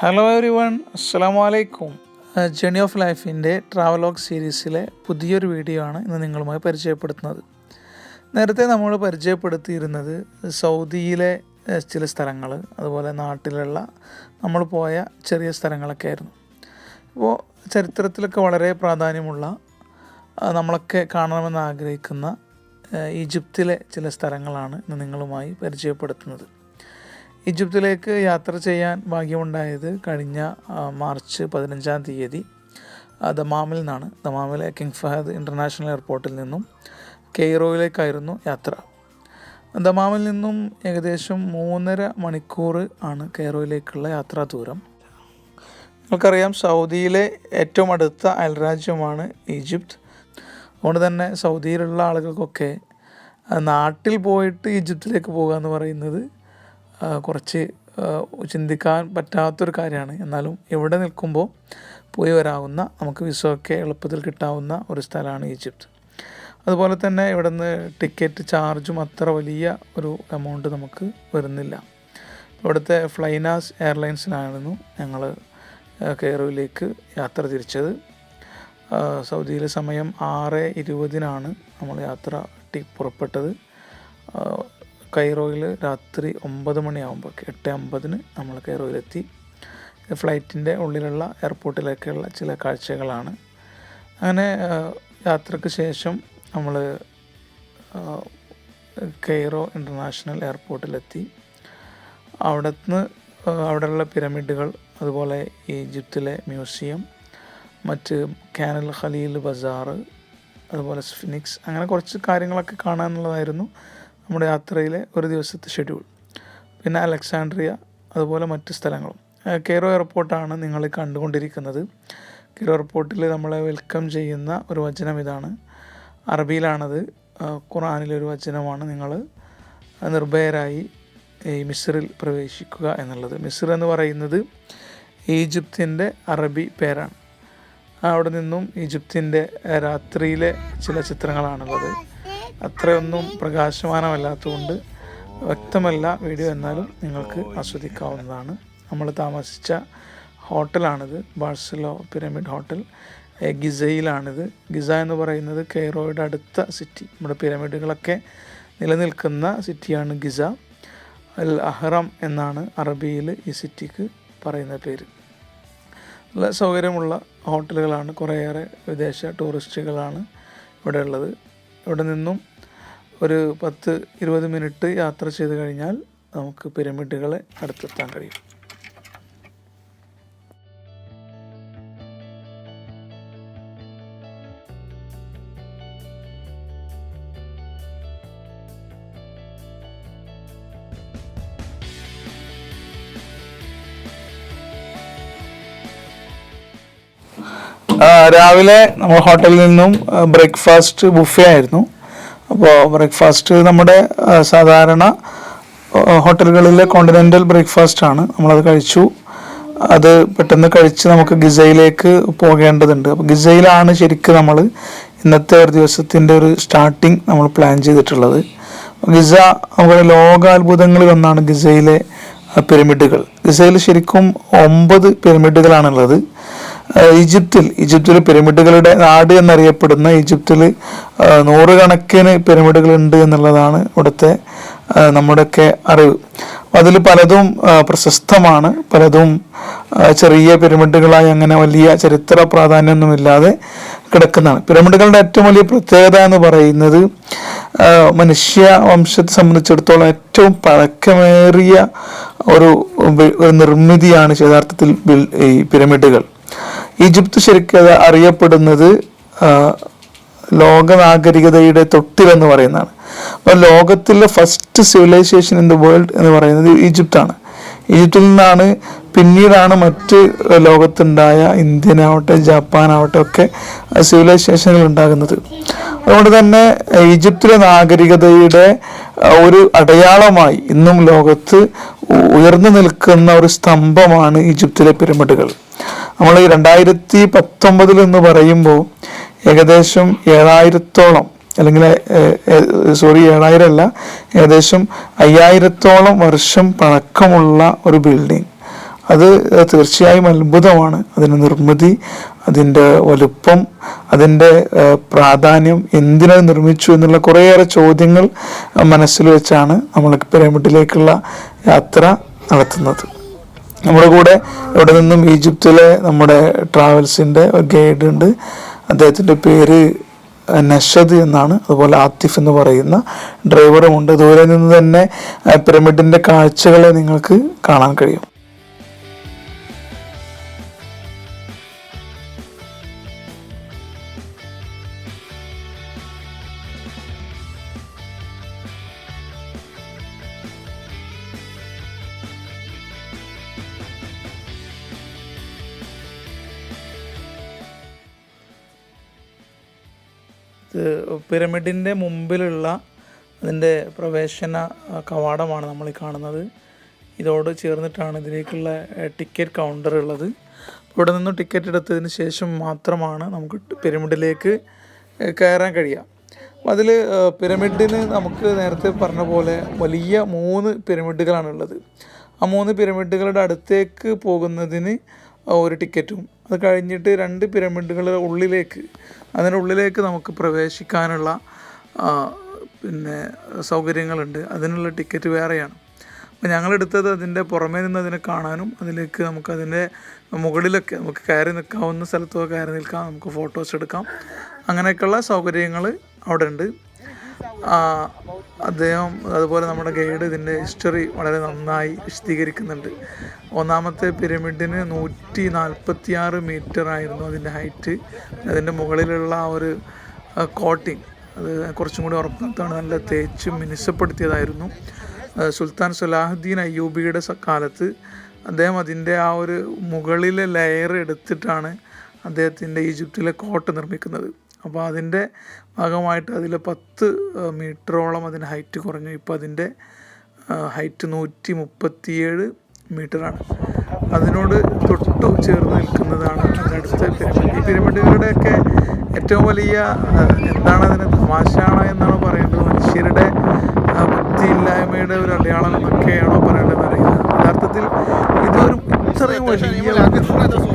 Hello every one അസ്സാം വലൈക്കും journey of ലൈഫിന്റെ ട്രാവലോഗ് സീരീസിലെ പുതിയൊരു വീഡിയോ ആണ് ഇന്ന് നിങ്ങളുമായി പരിചയപ്പെടുത്തുന്നത്. നേരത്തെ നമ്മൾ പരിചയപ്പെടുത്തിയിരുന്നത് സൗദിയിലെ ചില സ്ഥലങ്ങൾ അതുപോലെ നാട്ടിലുള്ള നമ്മൾ പോയ ചെറിയ സ്ഥലങ്ങളൊക്കെ ആയിരുന്നു. ഇപ്പോൾ ചരിത്രത്തിലൊക്കെ വളരെ പ്രാധാന്യമുള്ള നമ്മളൊക്കെ കാണണമെന്ന് ആഗ്രഹിക്കുന്ന ഈജിപ്തിലെ ചില സ്ഥലങ്ങളാണ് ഇന്ന് നിങ്ങളുമായി പരിചയപ്പെടുത്തുന്നത്. ഈജിപ്തിലേക്ക് യാത്ര ചെയ്യാൻ ഭാഗ്യമുണ്ടായത് കഴിഞ്ഞ മാർച്ച് പതിനഞ്ചാം തീയതി ദമാമിൽ നിന്നാണ്. ദമാമിലെ കിങ് ഫഹദ് ഇന്റർനാഷണൽ എയർപോർട്ടിൽ നിന്നും കെയ്റോയിലേക്കായിരുന്നു യാത്ര. ദമാമിൽ നിന്നും ഏകദേശം മൂന്നര മണിക്കൂർ ആണ് കെയ്റോയിലേക്കുള്ള യാത്രാ ദൂരം. നിങ്ങൾക്കറിയാം സൗദിയിലെ ഏറ്റവും അടുത്ത അയൽരാജ്യമാണ് ഈജിപ്ത്. അതുകൊണ്ട് തന്നെ സൗദിയിലുള്ള ആളുകൾക്കൊക്കെ നാട്ടിൽ പോയിട്ട് ഈജിപ്തിലേക്ക് പോകുക എന്ന് പറയുന്നത് കുറച്ച് ചിന്തിക്കാൻ പറ്റാത്തൊരു കാര്യമാണ്. എന്നാലും എവിടെ നിൽക്കുമ്പോൾ പോയി വരാവുന്ന നമുക്ക് വിസയൊക്കെ എളുപ്പത്തിൽ കിട്ടാവുന്ന ഒരു സ്ഥലമാണ് ഈജിപ്ത്. അതുപോലെ തന്നെ ഇവിടുന്ന് ടിക്കറ്റ് ചാർജും അത്ര വലിയ ഒരു എമൗണ്ട് നമുക്ക് വരുന്നില്ല. ഇവിടുത്തെ ഫ്ലൈനാസ് എയർലൈൻസിലായിരുന്നു ഞങ്ങൾ കെയറുവിലേക്ക് യാത്ര തിരിച്ചത്. സൗദിയിലെ സമയം ആറ് ഇരുപതിനാണ് നമ്മൾ യാത്ര പുറപ്പെട്ടത്. കൈറോയിൽ രാത്രി ഒമ്പത് മണിയാകുമ്പോൾ എട്ട് അമ്പതിന് നമ്മൾ കൈറോയിലെത്തി. ഫ്ലൈറ്റിന്റെ ഉള്ളിലുള്ള എയർപോർട്ടിലേക്കുള്ള ചില കാഴ്ചകളാണ്. അങ്ങനെ യാത്രയ്ക്ക് ശേഷം നമ്മൾ കെയ്റോ ഇന്റർനാഷണൽ എയർപോർട്ടിലെത്തി. അവിടുന്ന് അവിടെയുള്ള പിരമിഡുകൾ അതുപോലെ ഈജിപ്തിലെ മ്യൂസിയം മറ്റ് കാനൽ ഖലീൽ ബസാറ് അതുപോലെ സ്ഫിനിക്സ് അങ്ങനെ കുറച്ച് കാര്യങ്ങളൊക്കെ കാണാനുള്ളതായിരുന്നു. നമ്മുടെ യാത്രയിലെ ഒരു ദിവസത്തെ ഷെഡ്യൂൾ പിന്നെ അലക്സാണ്ട്രിയ അതുപോലെ മറ്റ് സ്ഥലങ്ങളും. കെയറോ എയർപോർട്ടാണ് നിങ്ങൾ കണ്ടുകൊണ്ടിരിക്കുന്നത്. കെയ്റോ എയർപോർട്ടിൽ നമ്മളെ വെൽക്കം ചെയ്യുന്ന ഒരു വചനം ഇതാണ്. അറബിയിലാണത്. ഖുറാനിലൊരു വചനമാണ് നിങ്ങൾ നിർഭയരായി ഈ മിസ്റിൽ പ്രവേശിക്കുക എന്നുള്ളത്. മിസ്ർ എന്ന് പറയുന്നത് ഈജിപ്തിന്റെ അറബി പേരാണ്. അവിടെ നിന്നും ഈജിപ്തിന്റെ രാത്രിയിലെ ചില ചിത്രങ്ങളാണുള്ളത്. അത്രയൊന്നും പ്രകാശമാനമല്ലാത്തതുകൊണ്ട് വ്യക്തമല്ല വീഡിയോ എന്നാലും നിങ്ങൾക്ക് ആസ്വദിക്കാവുന്നതാണ്. നമ്മൾ താമസിച്ച ഹോട്ടലാണിത്. Barcelo pyramid hotel. ഗിസയിലാണിത്. ഗിസ എന്ന് പറയുന്നത് കെയ്റോയുടെ അടുത്ത സിറ്റി. നമ്മുടെ പിരമിഡുകളൊക്കെ നിലനിൽക്കുന്ന സിറ്റിയാണ് ഗിസ. അൽ അഹ്റം എന്നാണ് അറബിയിൽ ഈ സിറ്റിക്ക് പറയുന്ന പേര്. നല്ല സൗകര്യമുള്ള ഹോട്ടലുകളാണ്. കുറേയേറെ വിദേശ ടൂറിസ്റ്റുകളാണ് ഇവിടെ ഉള്ളത് ഇവിടെ നിന്നും ഒരു പത്ത് ഇരുപത് മിനിറ്റ് യാത്ര ചെയ്ത് കഴിഞ്ഞാൽ നമുക്ക് പിരമിഡുകളെ അടുത്തെത്താൻ കഴിയും. രാവിലെ നമ്മൾ ഹോട്ടലിൽ നിന്നും ബ്രേക്ക്ഫാസ്റ്റ് ബുഫേ ആയിരുന്നു. അപ്പോൾ ബ്രേക്ക്ഫാസ്റ്റ് നമ്മുടെ സാധാരണ ഹോട്ടലുകളിലെ കോണ്ടിനെന്റൽ ബ്രേക്ക്ഫാസ്റ്റ് ആണ്. നമ്മളത് കഴിച്ചു. അത് പെട്ടെന്ന് കഴിച്ച് നമുക്ക് ഗിസയിലേക്ക് പോകേണ്ടതുണ്ട്. അപ്പോൾ ഗിസയിലാണ് ശരിക്കും നമ്മൾ ഇന്നത്തെ ഒരു ദിവസത്തിന്റെ ഒരു സ്റ്റാർട്ടിങ് നമ്മൾ പ്ലാൻ ചെയ്തിട്ടുള്ളത്. ഗിസ നമ്മുടെ ലോകാത്ഭുതങ്ങളിൽ ഒന്നാണ് ഗിസയിലെ പിരമിഡുകൾ. ഗിസയിൽ ശരിക്കും ഒമ്പത് പിരമിഡുകളാണുള്ളത്. ഈജിപ്തിൽ ഈജിപ്തിൽ പിരമിഡുകളുടെ നാട് എന്നറിയപ്പെടുന്ന ഈജിപ്തിൽ നൂറുകണക്കിന് പിരമിഡുകൾ ഉണ്ട് എന്നുള്ളതാണ് ഇവിടുത്തെ നമ്മുടെയൊക്കെ അറിവ്. അതിൽ പലതും പ്രശസ്തമാണ്. പലതും ചെറിയ പിരമിഡുകളായി അങ്ങനെ വലിയ ചരിത്ര പ്രാധാന്യമൊന്നുമില്ലാതെ കിടക്കുന്നതാണ്. പിരമിഡുകളുടെ ഏറ്റവും വലിയ പ്രത്യേകത എന്ന് പറയുന്നത് മനുഷ്യ വംശത്തെ സംബന്ധിച്ചിടത്തോളം ഏറ്റവും പഴക്കമേറിയ ഒരു ഒരു നിർമ്മിതിയാണ് യഥാർത്ഥത്തിൽ ഈ പിരമിഡുകൾ. ഈജിപ്ത് ശരിക്കും അറിയപ്പെടുന്നത് ലോക നാഗരികതയുടെ തൊട്ടിലെന്ന് പറയുന്നതാണ്. അപ്പോൾ ലോകത്തിലെ first civilisation in the world എന്ന് പറയുന്നത് ഈജിപ്താണ് ഈജിപ്തിൽ നിന്നാണ് പിന്നീടാണ് മറ്റ് ലോകത്തുണ്ടായ ഇന്ത്യനാവട്ടെ ജപ്പാനാവട്ടെ ഒക്കെ സിവിലൈസേഷനുകൾ ഉണ്ടാകുന്നത്. അതുകൊണ്ട് തന്നെ ഈജിപ്തിലെ നാഗരികതയുടെ ഒരു അടയാളമായി ഇന്നും ലോകത്ത് ഉയർന്നു നിൽക്കുന്ന ഒരു സ്തംഭമാണ് ഈജിപ്തിലെ പിരമിഡുകൾ. നമ്മൾ രണ്ടായിരത്തി പത്തൊമ്പതിൽ എന്ന് പറയുമ്പോൾ ഏകദേശം ഏഴായിരത്തോളം അല്ലെങ്കിൽ സോറി ഏഴായിരം അല്ല ഏകദേശം അയ്യായിരത്തോളം വർഷം പഴക്കമുള്ള ഒരു ബിൽഡിംഗ്. അത് തീർച്ചയായും അത്ഭുതമാണ്. അതിന്റെ നിർമ്മിതി അതിന്റെ വലുപ്പം അതിന്റെ പ്രാധാന്യം എന്തിനത് നിർമ്മിച്ചു എന്നുള്ള കുറേയേറെ ചോദ്യങ്ങൾ മനസ്സിൽ വെച്ചാണ് നമ്മൾ പിരമിഡിലേക്കുള്ള യാത്ര നടത്തുന്നത്. നമ്മുടെ കൂടെ ഇവിടെ നിന്നും ഈജിപ്തിലെ നമ്മുടെ ട്രാവൽസിന്റെ ഗൈഡ് ഉണ്ട് അദ്ദേഹത്തിന്റെ പേര് നഷദ് എന്നാണ്. അതുപോലെ ആത്തിഫ് എന്ന് പറയുന്ന ഡ്രൈവറും ഉണ്ട് ദൂരെ നിന്ന് തന്നെ പിരമിഡിന്റെ കാഴ്ചകളെ നിങ്ങൾക്ക് കാണാൻ കഴിയും. പിരമിഡിന്റെ മുമ്പിലുള്ള അതിന്റെ പ്രവേശന കവാടമാണ് നമ്മൾ ഈ കാണുന്നത്. ഇതോട് ചേർന്നിട്ടാണ് ഇതിലേക്കുള്ള ടിക്കറ്റ് കൗണ്ടർ ഉള്ളത്. ഇവിടെ നിന്ന് ടിക്കറ്റ് എടുത്തതിന് ശേഷം മാത്രമാണ് നമുക്ക് പിരമിഡിലേക്ക് കയറാൻ കഴിയുക. അതിൽ പിരമിഡിന് നമുക്ക് നേരത്തെ പറഞ്ഞ പോലെ വലിയ മൂന്ന് പിരമിഡുകളാണുള്ളത് ആ മൂന്ന് പിരമിഡുകളുടെ അടുത്തേക്ക് പോകുന്നതിന് ഒരു ടിക്കറ്റും. അത് കഴിഞ്ഞിട്ട് രണ്ട് പിരമിഡുകളുടെ ഉള്ളിലേക്ക് അതിനുള്ളിലേക്ക് നമുക്ക് പ്രവേശിക്കാനുള്ള പിന്നെ സൗകര്യങ്ങളുണ്ട്. അതിനുള്ള ടിക്കറ്റ് വേറെയാണ്. അപ്പോൾ ഞങ്ങളെടുത്തത് അതിന്റെ പുറമേ നിന്ന് അതിനെ കാണാനും അതിലേക്ക് നമുക്ക് അതിന്റെ മുകളിലൊക്കെ നമുക്ക് കയറി നിൽക്കാവുന്ന സ്ഥലത്തൊക്കെ കയറി നിൽക്കാം. നമുക്ക് ഫോട്ടോസ് എടുക്കാം. അങ്ങനെയൊക്കെയുള്ള സൗകര്യങ്ങൾ അവിടെ ഉണ്ട് അദ്ദേഹം അതുപോലെ നമ്മുടെ ഗൈഡ് ഇതിന്റെ ഹിസ്റ്ററി വളരെ നന്നായി വിശദീകരിക്കുന്നുണ്ട്. ഒന്നാമത്തെ പിരമിഡിന് നൂറ്റി നാൽപ്പത്തി ആറ് മീറ്റർ ആയിരുന്നു അതിന്റെ ഹൈറ്റ് അതിന്റെ മുകളിലുള്ള ആ ഒരു കോട്ടിങ് അത് കുറച്ചും കൂടി ഉറപ്പാണ് നല്ല തേച്ച് മിനുസപ്പെടുത്തിയതായിരുന്നു. സുൽത്താൻ സുലാഹുദ്ദീൻ അയ്യൂബിയുടെ കാലത്ത് അദ്ദേഹം അതിന്റെ ആ ഒരു മുകളിലെ ലെയർ എടുത്തിട്ടാണ് അദ്ദേഹത്തിന്റെ ഈജിപ്തിലെ കോട്ട നിർമ്മിക്കുന്നത്. അപ്പോൾ അതിന്റെ ഭാഗമായിട്ട് അതിൽ പത്ത് മീറ്ററോളം അതിന് ഹൈറ്റ് കുറഞ്ഞു. ഇപ്പോൾ അതിന്റെ ഹൈറ്റ് നൂറ്റി മുപ്പത്തിയേഴ് മീറ്ററാണ്. അതിനോട് തൊട്ടു ചേർന്ന് നിൽക്കുന്നതാണ് അടുത്ത പിരമിഡ്. ഈ പിരമിഡുകളുടെയൊക്കെ ഏറ്റവും വലിയ എന്താണ് അതിന് തമാശയാണ് എന്നാണ് പറയേണ്ടത്? മനുഷ്യരുടെ ബുദ്ധിയില്ലായ്മയുടെ ഒരു അടയാളം എന്നൊക്കെയാണോ പറയേണ്ടത് അറിയില്ല. യഥാർത്ഥത്തിൽ വലിയ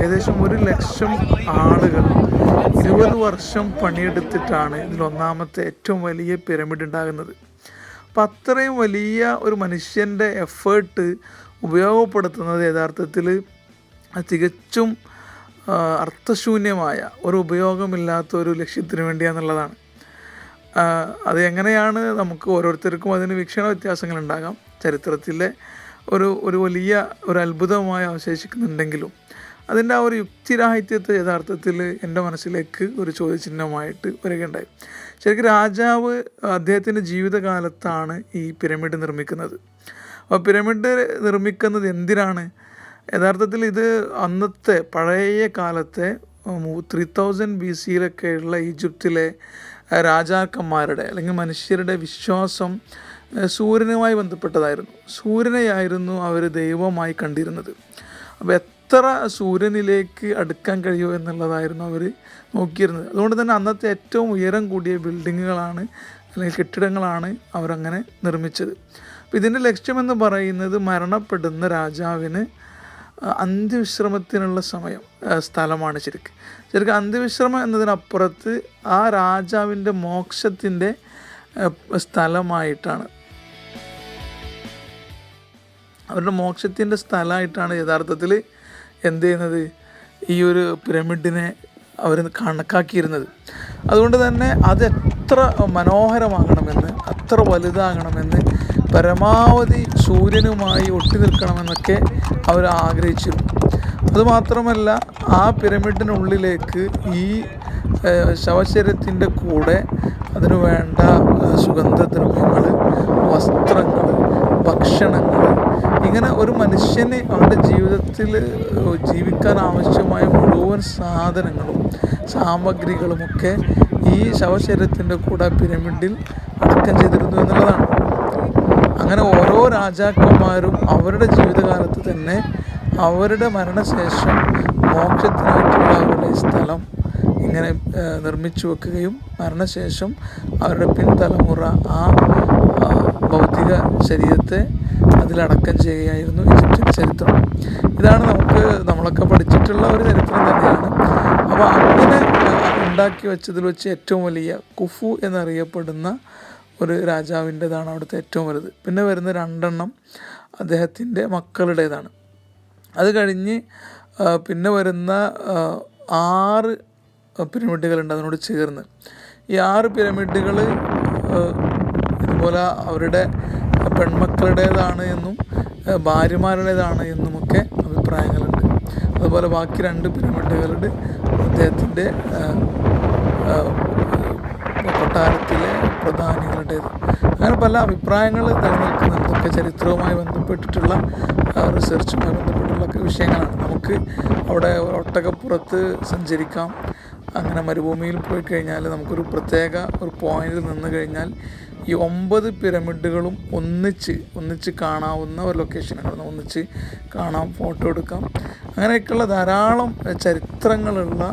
ഏകദേശം ഒരു ലക്ഷം ആളുകൾ ഇരുപത് വർഷം പണിയെടുത്തിട്ടാണ് ഇതിൽ ഒന്നാമത്തെ ഏറ്റവും വലിയ പിരമിഡ് ഉണ്ടാകുന്നത്. അപ്പം അത്രയും വലിയ ഒരു മനുഷ്യന്റെ എഫേർട്ട് ഉപയോഗപ്പെടുത്തുന്നത് യഥാർത്ഥത്തിൽ തികച്ചും അർത്ഥശൂന്യമായ ഒരു ഉപയോഗമില്ലാത്ത ഒരു ലക്ഷ്യത്തിന് വേണ്ടിയാന്നുള്ളതാണ്. അത് എങ്ങനെയാണ് നമുക്ക് ഓരോരുത്തർക്കും അതിന് വീക്ഷണ വ്യത്യാസങ്ങൾ ഉണ്ടാകാം. ചരിത്രത്തിലെ ഒരു ഒരു വലിയ ഒരു അത്ഭുതമായി അവശേഷിക്കുന്നുണ്ടെങ്കിലും അതിന്റെ ആ ഒരു യുക്തിരാഹിത്യത്തെ യഥാർത്ഥത്തിൽ എന്റെ മനസ്സിലേക്ക് ഒരു ചോദ്യചിഹ്നമായിട്ട് വരികയുണ്ടായി. ശരിക്കും രാജാവ് അദ്ദേഹത്തിന്റെ ജീവിതകാലത്താണ് ഈ പിരമിഡ് നിർമ്മിക്കുന്നത്. അപ്പോൾ പിരമിഡ് നിർമ്മിക്കുന്നത് എന്തിനാണ്? യഥാർത്ഥത്തിൽ ഇത് അന്നത്തെ പഴയ കാലത്തെ ത്രീ തൗസൻഡ് ബി സിയിലൊക്കെയുള്ള ഈജിപ്തിലെ രാജാക്കന്മാരുടെ അല്ലെങ്കിൽ മനുഷ്യരുടെ വിശ്വാസം സൂര്യനുമായി ബന്ധപ്പെട്ടതായിരുന്നു. സൂര്യനെയായിരുന്നു അവർ ദൈവമായി കണ്ടിരുന്നത്. അപ്പോൾ എത്ര സൂര്യനിലേക്ക് അടുക്കാൻ കഴിയുമോ എന്നുള്ളതായിരുന്നു അവർ നോക്കിയിരുന്നത്. അതുകൊണ്ട് തന്നെ അന്നത്തെ ഏറ്റവും ഉയരം കൂടിയ ബിൽഡിങ്ങുകളാണ് അല്ലെങ്കിൽ കെട്ടിടങ്ങളാണ് അവരങ്ങനെ നിർമ്മിച്ചത്. അപ്പോൾ ഇതിന്റെ ലക്ഷ്യമെന്ന് പറയുന്നത് മരണപ്പെടുന്ന രാജാവിന് അന്ത്യവിശ്രമത്തിനുള്ള സമയം സ്ഥലമാണ് ശരിക്കും. ശരിക്കും അന്ത്യവിശ്രമം എന്നതിനപ്പുറത്ത് ആ രാജാവിന്റെ മോക്ഷത്തിന്റെ സ്ഥലമായിട്ടാണ് അവരുടെ മോക്ഷത്തിന്റെ സ്ഥലമായിട്ടാണ് യഥാർത്ഥത്തിൽ എന്ത് ചെയ്യുന്നത്? ഈ ഒരു പിരമിഡിനെ അവർ കണക്കാക്കിയിരുന്നത്. അതുകൊണ്ട് തന്നെ അത് എത്ര മനോഹരമാകണമെന്ന് അത്ര വലുതാകണമെന്ന് പരമാവധി സൂര്യനുമായി ഒട്ടി നിൽക്കണമെന്നൊക്കെ അവർ ആഗ്രഹിച്ചിരുന്നു. അതുമാത്രമല്ല ആ പിരമിഡിനുള്ളിലേക്ക് ഈ ശവശരീരത്തിന്റെ കൂടെ അതിനു വേണ്ട സുഗന്ധദ്രവ്യങ്ങൾ വസ്ത്രങ്ങൾ ഭക്ഷണങ്ങൾ ഇങ്ങനെ ഒരു മനുഷ്യന് അവന്റെ ജീവിതത്തിൽ ജീവിക്കാൻ ആവശ്യമായ മുഴുവൻ സാധനങ്ങളും സാമഗ്രികളുമൊക്കെ ഈ ശവശരീരത്തിന്റെ കൂടെ പിരമിഡിൽ അടക്കം ചെയ്തിരുന്നു എന്നുള്ളതാണ്. അങ്ങനെ ഓരോ രാജാക്കന്മാരും അവരുടെ ജീവിതകാലത്ത് തന്നെ അവരുടെ മരണശേഷം മോക്ഷത്തിനായിട്ടുള്ള അവരുടെ സ്ഥലം ഇങ്ങനെ നിർമ്മിച്ചു വെക്കുകയും മരണശേഷം അവരുടെ പിൻതലമുറ ആ ഭൗതിക ശരീരത്തെ അതിലടക്കം ചെയ്യുകയായിരുന്നു ഈജിപ്ഷ്യൻ ചരിത്രം. ഇതാണ് നമുക്ക് നമ്മളൊക്കെ പഠിച്ചിട്ടുള്ള ഒരു ചരിത്രം തന്നെയാണ്. അപ്പോൾ അങ്ങനെ ഉണ്ടാക്കി വെച്ചതിൽ വെച്ച് ഏറ്റവും വലിയ കുഫു എന്നറിയപ്പെടുന്ന ഒരു രാജാവിന്റെതാണ് അവിടുത്തെ ഏറ്റവും വലുത്. പിന്നെ വരുന്ന രണ്ടെണ്ണം അദ്ദേഹത്തിന്റെ മക്കളുടേതാണ്. അത് കഴിഞ്ഞ് പിന്നെ വരുന്ന ആറ് പിരമിഡുകളുണ്ട് അതിനോട് ചേർന്ന്. ഈ ആറ് പിരമിഡുകൾ ഇതുപോലെ അവരുടെ പെൺമക്കളുടേതാണ് എന്നും ഭാര്യമാരുടേതാണ് എന്നുമൊക്കെ അഭിപ്രായങ്ങളുണ്ട്. അതുപോലെ ബാക്കി രണ്ട് പിരമിഡുകളുടെ അദ്ദേഹത്തിന്റെ കൊട്ടാരത്തിലെ പ്രധാനികളുടേത്. അങ്ങനെ പല അഭിപ്രായങ്ങൾ നിലനിൽക്കുന്നതൊക്കെ ചരിത്രവുമായി ബന്ധപ്പെട്ടിട്ടുള്ള റിസർച്ചുമായി ബന്ധപ്പെട്ടുള്ള വിഷയങ്ങളാണ്. നമുക്ക് അവിടെ ഒട്ടകപ്പുറത്ത് സഞ്ചരിക്കാം. അങ്ങനെ മരുഭൂമിയിൽ പോയി കഴിഞ്ഞാൽ നമുക്കൊരു പ്രത്യേക ഒരു പോയിന്റിൽ നിന്ന് കഴിഞ്ഞാൽ ഈ ഒമ്പത് പിരമിഡുകളും ഒന്നിച്ച് ഒന്നിച്ച് കാണാവുന്ന ഒരു ലൊക്കേഷനാണ് ഒന്നിച്ച് കാണാം ഫോട്ടോ എടുക്കാം. അങ്ങനെയൊക്കെയുള്ള ധാരാളം ചരിത്രങ്ങളുള്ള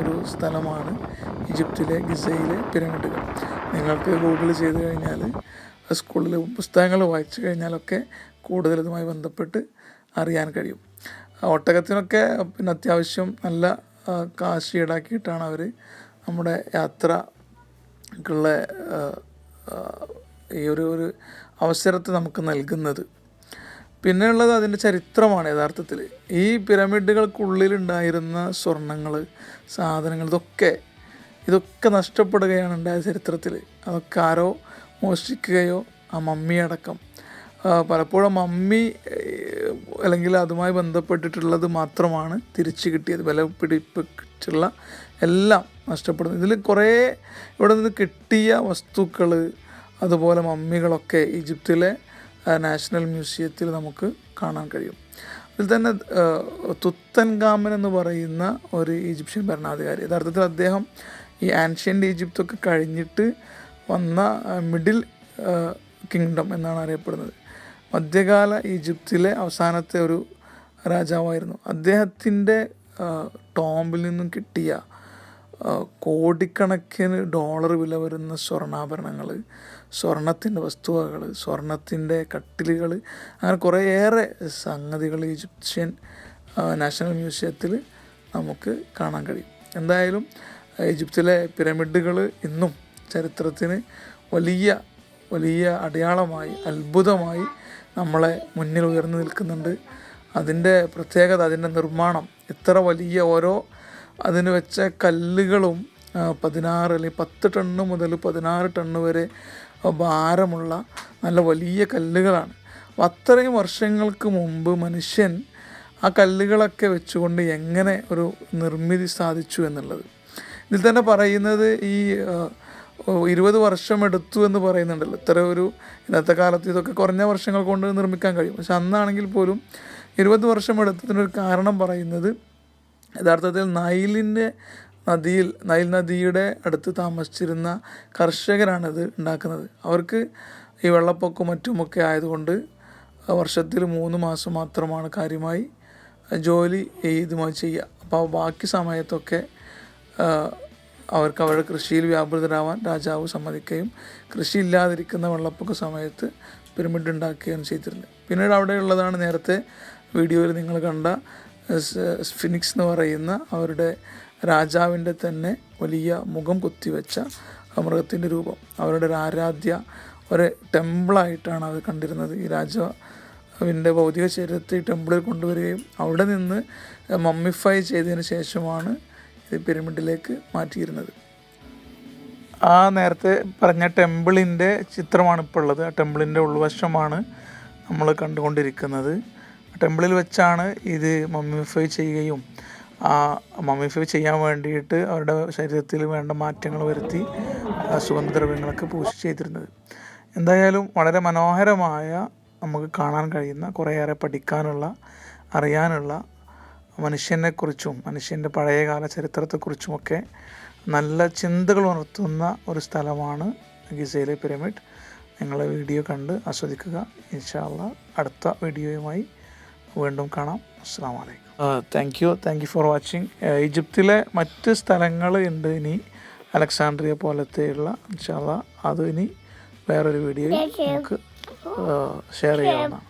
ഒരു സ്ഥലമാണ് ഈജിപ്തിലെ ഗിസയിലെ പിരമിഡുകൾ. നിങ്ങൾക്ക് ഗൂഗിൾ ചെയ്ത് കഴിഞ്ഞാൽ സ്കൂളിൽ പുസ്തകങ്ങൾ വായിച്ചു കഴിഞ്ഞാലൊക്കെ കൂടുതൽ ഇതുമായി ബന്ധപ്പെട്ട് അറിയാൻ കഴിയും. ഒട്ടകത്തിനൊക്കെ പിന്നെ അത്യാവശ്യം നല്ല കാശ് ഈടാക്കിയിട്ടാണ് അവർ നമ്മുടെ യാത്രക്കുള്ള ആ, ഈ ഒരു ഒരു അവസരത്തെ നമുക്ക് നൽകുന്നത്. പിന്നെയുള്ളത് അതിന്റെ ചരിത്രമാണ് യഥാർത്ഥത്തിൽ. ഈ പിരമിഡുകൾക്കുള്ളിലുണ്ടായിരുന്ന സ്വർണങ്ങൾ സാധനങ്ങൾ ഇതൊക്കെ ഇതൊക്കെ നഷ്ടപ്പെടുകയാണ് ഉണ്ടായ ചരിത്രത്തിൽ. അതൊക്കെ ആരോ മോഷ്ടിക്കുകയോ ആ മമ്മി അടക്കം. പലപ്പോഴും മമ്മി അല്ലെങ്കിൽ അതുമായി ബന്ധപ്പെട്ടിട്ടുള്ളത് മാത്രമാണ് തിരിച്ചു കിട്ടിയത്. വില പിടിപ്പിച്ചിട്ടുള്ള എല്ലാം നഷ്ടപ്പെടുന്നു. ഇതിൽ കുറേ ഇവിടെ നിന്ന് കിട്ടിയ വസ്തുക്കൾ അതുപോലെ മമ്മികളൊക്കെ ഈജിപ്തിലെ നാഷണൽ മ്യൂസിയത്തിൽ നമുക്ക് കാണാൻ കഴിയും. അതിൽ തന്നെ തുത്തൻ തുത്തൻഗാമൻ എന്ന് പറയുന്ന ഒരു ഈജിപ്ഷ്യൻ ഭരണാധികാരി. യഥാർത്ഥത്തിൽ അദ്ദേഹം ഈ ആൻഷ്യന്റ് ഈജിപ്തൊക്കെ കഴിഞ്ഞിട്ട് വന്ന മിഡിൽ കിങ്ഡം എന്നാണ് അറിയപ്പെടുന്നത്. മധ്യകാല ഈജിപ്തിലെ അവസാനത്തെ ഒരു രാജാവായിരുന്നു. അദ്ദേഹത്തിന്റെ ടോമ്പിൽ നിന്നും കിട്ടിയ കോടിക്കണക്കിന് ഡോളർ വില വരുന്ന സ്വർണാഭരണങ്ങൾ സ്വർണത്തിന്റെ വസ്തുവകൾ സ്വർണത്തിന്റെ കട്ടിലുകൾ അങ്ങനെ കുറേയേറെ സംഗതികൾ ഈജിപ്ഷ്യൻ നാഷണൽ മ്യൂസിയത്തിൽ നമുക്ക് കാണാൻ കഴിയും. എന്തായാലും ഈജിപ്തിലെ പിരമിഡുകൾ ഇന്നും ചരിത്രത്തിന് വലിയ വലിയ അടയാളമായി അത്ഭുതമായി നമ്മളെ മുന്നിൽ ഉയർന്നു നിൽക്കുന്നുണ്ട്. അതിന്റെ പ്രത്യേകത അതിന്റെ നിർമ്മാണം ഇത്ര വലിയ ഓരോ അതിന് വെച്ച കല്ലുകളും പതിനാറ് അല്ലെങ്കിൽ പത്ത് ടണ്ണ് മുതൽ പതിനാറ് ടണ്ണ് വരെ ഭാരമുള്ള നല്ല വലിയ കല്ലുകളാണ്. അത്രയും വർഷങ്ങൾക്ക് മുമ്പ് മനുഷ്യൻ ആ കല്ലുകളൊക്കെ വെച്ചുകൊണ്ട് എങ്ങനെ ഒരു നിർമ്മിതി സാധിച്ചു എന്നുള്ളത്. ഇതിൽ തന്നെ പറയുന്നത് ഈ ഇരുപത് വർഷം എടുത്തു എന്ന് പറയുന്നുണ്ടല്ലോ. ഇത്ര ഒരു ഇന്നത്തെ കാലത്ത് ഇതൊക്കെ കുറഞ്ഞ വർഷങ്ങൾ കൊണ്ട് നിർമ്മിക്കാൻ കഴിയും. പക്ഷെ അന്നാണെങ്കിൽ പോലും ഇരുപത് വർഷം എടുത്തതിനൊരു കാരണം പറയുന്നത് യഥാർത്ഥത്തിൽ നൈലിന്റെ നദിയിൽ നൈൽ നദിയുടെ അടുത്ത് താമസിച്ചിരുന്ന കർഷകരാണിത് ഉണ്ടാക്കുന്നത്. അവർക്ക് ഈ വെള്ളപ്പൊക്കം മറ്റുമൊക്കെ ആയതുകൊണ്ട് വർഷത്തിൽ മൂന്ന് മാസം മാത്രമാണ് കാര്യമായി ജോലി ഇതുമായി ചെയ്യുക. അപ്പോൾ ബാക്കി സമയത്തൊക്കെ അവർക്ക് അവരുടെ കൃഷിയിൽ വ്യാപൃതരാവാൻ രാജാവ് സമ്മതിക്കുകയും കൃഷി ഇല്ലാതിരിക്കുന്ന വെള്ളപ്പൊക്ക സമയത്ത് പിരമിഡ് ഉണ്ടാക്കുകയാണ് ചെയ്തിരുന്നത്. പിന്നീട് അവിടെയുള്ളതാണ് നേരത്തെ വീഡിയോയിൽ നിങ്ങൾ കണ്ട സ്- സ്ഫിനിക്സ് എന്ന് പറയുന്ന അവരുടെ രാജാവിന്റെ തന്നെ വലിയ മുഖം കുത്തിവെച്ച മൃഗത്തിന്റെ രൂപം. അവരുടെ ഒരു ആരാധ്യ ഒരു ടെമ്പിളായിട്ടാണ് അവർ കണ്ടിരുന്നത്. ഈ രാജാവിന്റെ ഭൗതിക ശരീരത്തെ ഈ ടെമ്പിളിൽ കൊണ്ടുവരികയും അവിടെ നിന്ന് മമ്മിഫൈ ചെയ്തതിന് ശേഷമാണ് ഇത് പിരമിഡിലേക്ക് മാറ്റിയിരുന്നത്. ആ നേരത്തെ പറഞ്ഞ ടെമ്പിളിന്റെ ചിത്രമാണ് ഇപ്പോൾ ഉള്ളത് ആ ടെമ്പിളിന്റെ ഉൾവശമാണ് നമ്മൾ കണ്ടുകൊണ്ടിരിക്കുന്നത്. ടെമ്പിളിൽ വെച്ചാണ് ഇത് മമ്മിഫൈ ചെയ്യുകയും ആ മമ്മിഫൈ ചെയ്യാൻ വേണ്ടിയിട്ട് അവരുടെ ശരീരത്തിൽ വേണ്ട മാറ്റങ്ങൾ വരുത്തി സുഗന്ധദ്രവ്യങ്ങളൊക്കെ പൂശി ചെയ്തിരുന്നത്. എന്തായാലും വളരെ മനോഹരമായ നമുക്ക് കാണാൻ കഴിയുന്ന കുറേയേറെ പഠിക്കാനുള്ള അറിയാനുള്ള മനുഷ്യനെക്കുറിച്ചും മനുഷ്യന്റെ പഴയകാല ചരിത്രത്തെക്കുറിച്ചുമൊക്കെ നല്ല ചിന്തകൾ ഉണർത്തുന്ന ഒരു സ്ഥലമാണ് ഗിസയിലെ പിരമിഡ്. നിങ്ങളെ വീഡിയോ കണ്ട് ആസ്വദിക്കുക. ഇൻഷാല്ല അടുത്ത വീഡിയോയുമായി വീണ്ടും കാണാം. അസ്സാം വലൈക്കും thank you thank you for watching ഈജിപ്തിലെ മറ്റ് സ്ഥലങ്ങൾ ഉണ്ട് ഇനി. അലക്സാണ്ട്രിയ പോലത്തെയുള്ള ഇൻഷാല്ല അത് ഇനി വേറൊരു വീഡിയോ നമുക്ക് ഷെയർ ചെയ്യാവുന്നതാണ്.